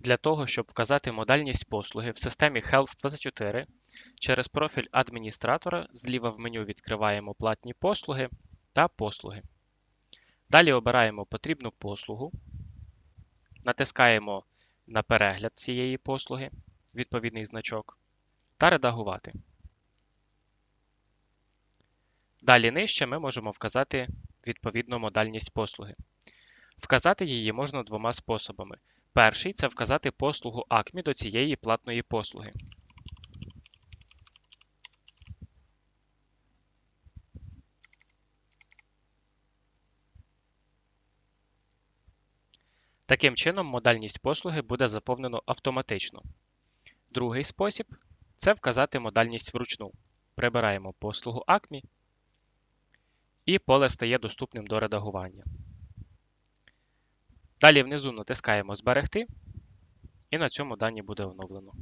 Для того, щоб вказати модальність послуги в системі Health24, через профіль адміністратора зліва в меню відкриваємо платні послуги та послуги. Далі обираємо потрібну послугу, натискаємо на перегляд цієї послуги, відповідний значок, та редагувати. Далі нижче ми можемо вказати відповідну модальність послуги. Вказати її можна двома способами. Перший це вказати послугу ACMI до цієї платної послуги. Таким чином, модальність послуги буде заповнено автоматично. Другий спосіб це вказати модальність вручну. Прибираємо послугу ACMI і поле стає доступним до редагування. Далі внизу натискаємо Зберегти, і на цьому дані буде оновлено.